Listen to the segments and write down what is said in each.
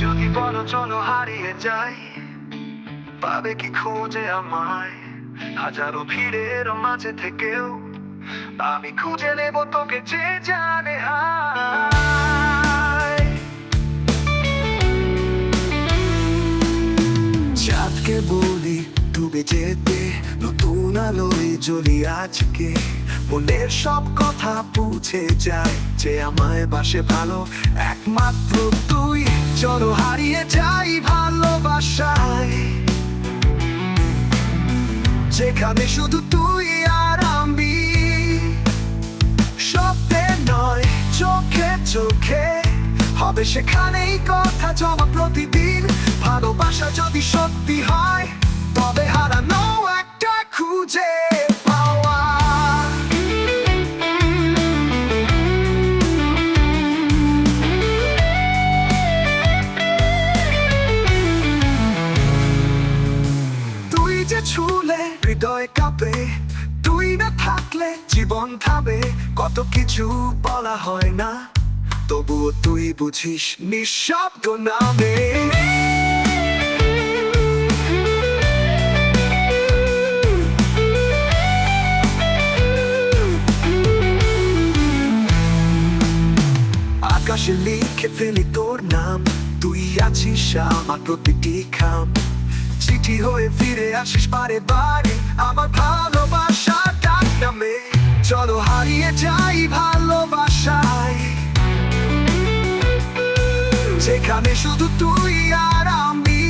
যদি বলো চলো হারিয়ে যাই, পাবে কি খোঁজে আমায়? হাজারো ভিড়ের মাঝে থেকেও আমি খুঁজে নেব তোকে যে জানে চাঁদকে বলি ডুবে যেতে, নতুন আলোয় জ্বলি আজকে। মনের সব কথা পুছে যায়, যে আমায় বাসে ভালো। একমাত্র তুই, চলো হারিয়ে যাই ভালোবাসায়। যেখানে শুধু তুই আর আমি। স্বপ্নে নয়, চোখে চোখে। হবে সেখানেই কথা জমা প্রতিদিন। যে ছুলে হৃদয় কাঁপে, তুই না থাকলে জীবন থামে, কত কিছু বলা হয় না। তবুও তুই বুঝিস নিঃশব্দ নামে। আকাশে লিখে ফেলি তোর নাম, তুই আছিস আমার প্রতিটি খাম। চিঠি হয়ে ফিরে আসিস বারে বারে। আমার ভালোবাসা ডাক নামে। চলো হারিয়ে যাই ভালোবাসায়। যেখানে শুধু তুই আর আমি।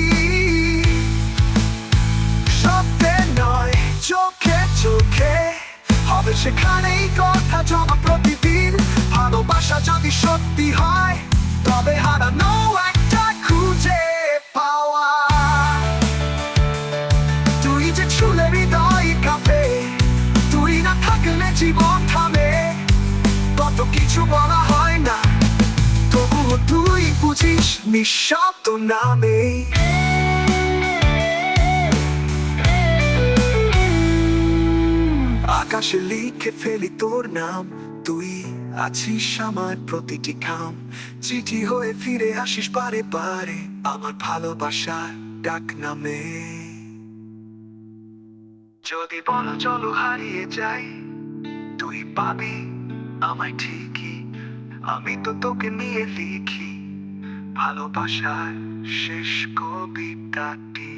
স্বপ্নে নয়, চোখে চোখে। হবে সেখানেই কথা জমা প্রতিদিন। ভালোবাসা যদি সত্যি হয়, তবে হারানো কিছু বলা হয় না। তবুও তুই বুঝিস নিঃশব্দ নামে। আকাশে লিখে ফেলি তোর নাম। তুই আছিস আমার প্রতিটি খাম। চিঠি হয়ে ফিরে আসিস পারে পারে আমার ভালোবাসার ডাক নামে। যদি বলো চলো হারিয়ে যাই, তুই পাবি আমায় ঠিকই। আমি তো তোকে নিয়ে লিখি। ভালোবাসার শেষ কবিতাটি।